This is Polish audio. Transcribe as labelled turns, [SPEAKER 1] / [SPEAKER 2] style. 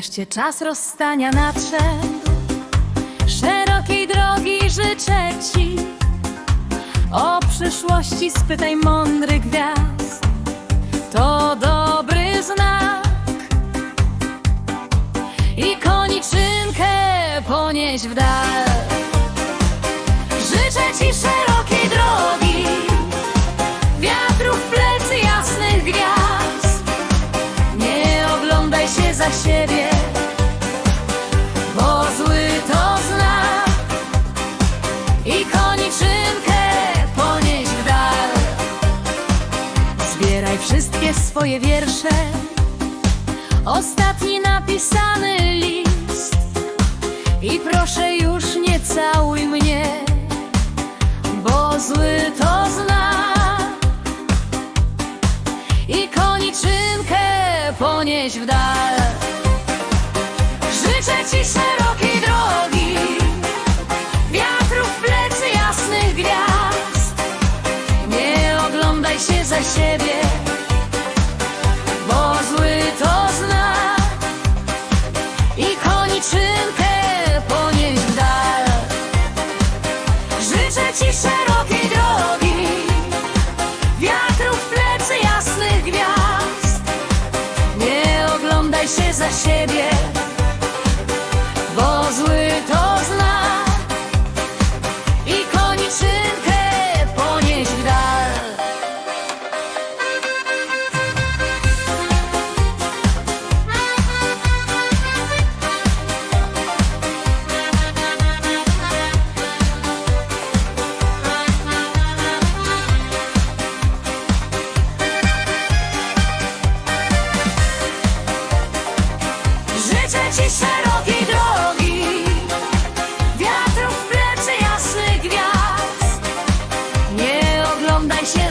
[SPEAKER 1] Wreszcie czas rozstania nadszedł, szerokiej drogi życzę ci. O przyszłości spytaj mądrych gwiazd, to dobry znak. I koniczynkę ponieść w dal. Życzę ci szerokiej drogi, wiatrów w plecy jasnych gwiazd. Nie oglądaj się za siebie, Zbieraj wszystkie swoje wiersze, ostatni napisany list. I proszę już nie całuj mnie, bo zły to znak. I koniczynkę ponieść w dal. Życzę ci szerokiej drogi, wiatrów w plecy jasnych gwiazd. Nie oglądaj się za siebie, oglądaj się za siebie, Oglądaj się